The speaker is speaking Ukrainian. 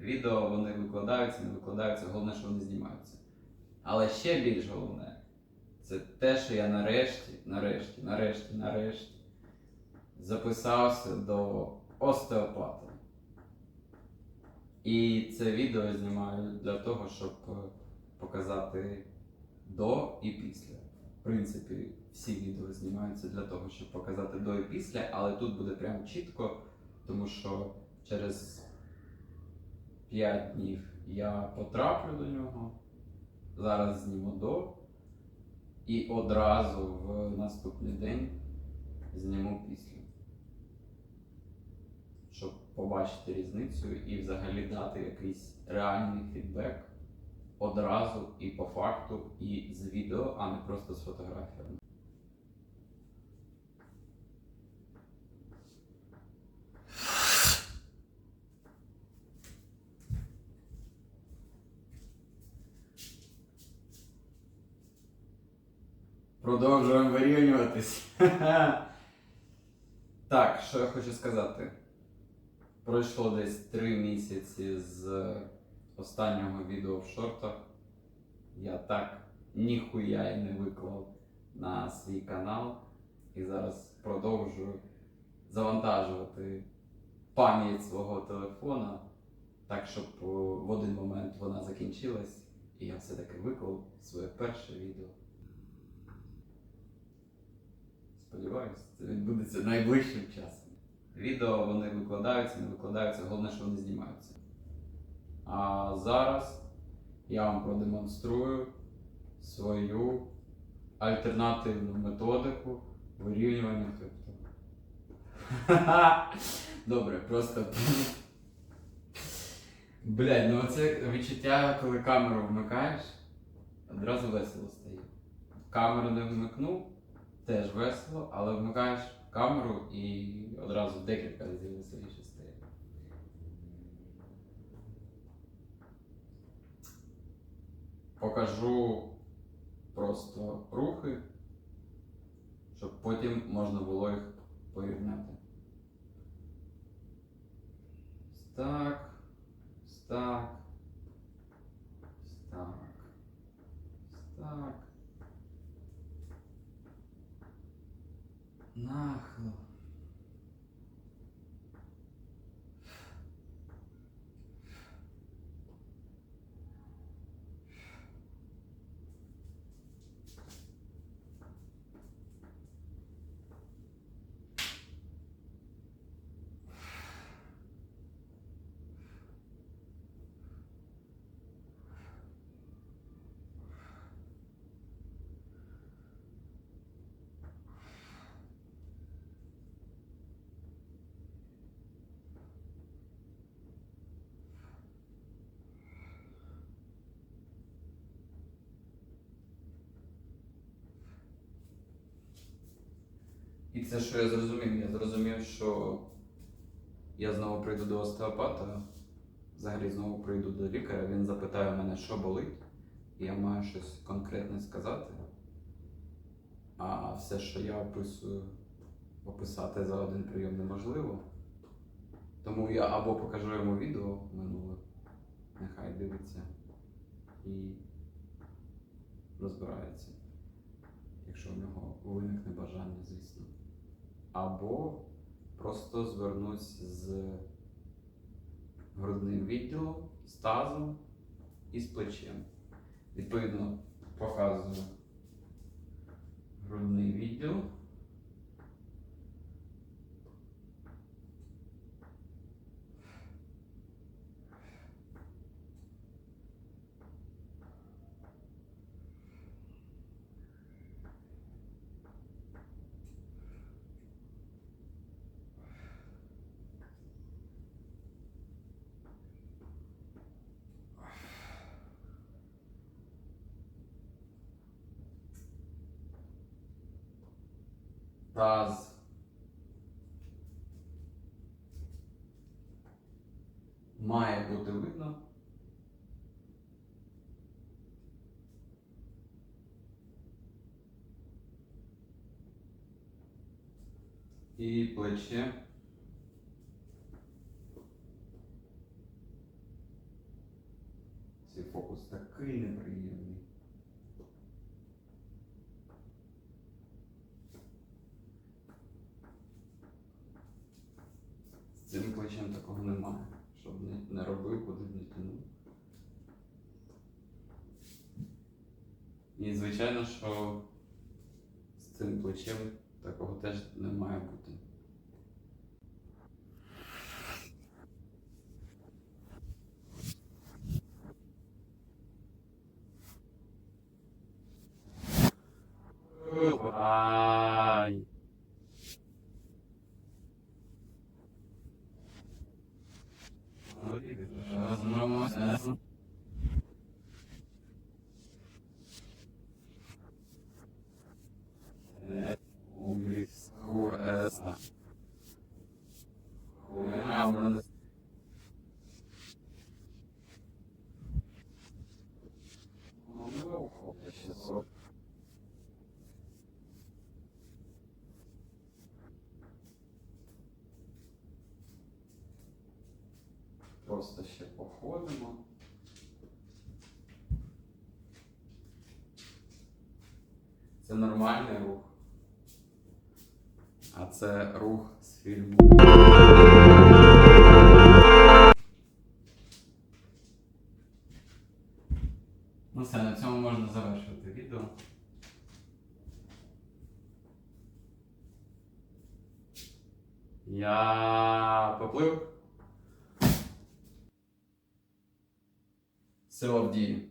Відео вони викладаються, не викладаються, головне, що вони знімаються. Але ще більш головне, це те, що я нарешті, нарешті, нарешті, нарешті записався до остеопата. І це відео я знімаю для того, щоб е, показати до і після. В принципі, всі відео знімаються для того, щоб показати до і після, але тут буде прям чітко, тому що через 5 днів я потраплю до нього. Зараз зніму до. І одразу в наступний день зніму після. Щоб побачити різницю і взагалі дати якийсь реальний фідбек одразу і по факту, і з відео, а не просто з фотографіями. Продовжуємо вирівнюватись. Так, що я хочу сказати. Пройшло десь три місяці з останнього відео в шортах. Я так ніхуя і не виклав на свій канал. І зараз продовжую завантажувати пам'ять свого телефона, так, щоб в один момент вона закінчилась, і я все-таки виклав своє перше відео. Сподіваюсь, це відбудеться найближчим часом. Відео вони викладаються, не викладаються, головне, що вони знімаються. А зараз я вам продемонструю свою альтернативну методику вирівнювання хребту. Добре, просто. Блядь, ну оце відчуття, коли камеру вмикаєш, одразу весело стає. Камеру не вмикнув, теж весело, але вмикаєш камеру і одразу декілька разів веселіше стає. Покажу просто рухи, щоб потім можна було їх порівняти. Так, так, так. Нахло. І це що я зрозумів? Я зрозумів, що я знову прийду до остеопата, взагалі знову прийду до лікаря, він запитає мене, що болить, і я маю щось конкретне сказати. А все, що я описую, описати за один прийом неможливо. Тому я або покажу йому відео минуле, нехай дивиться і розбирається, якщо в нього виникне бажання, звісно. Або просто звернусь з грудним відділом, з тазом і з плечем. Відповідно, показую грудний відділ. Таз. Має бути видно. І плече. цей фокус такий неприємний. З цим плечем такого немає, щоб не, не робив, куди не тянув. І звичайно, що з цим плечем такого теж не має бути. Просто ще походимо. Це нормальний рух. Це рух з фільму. Ну все, на цьому можна завершувати відео. Я поплив. Сила в дії.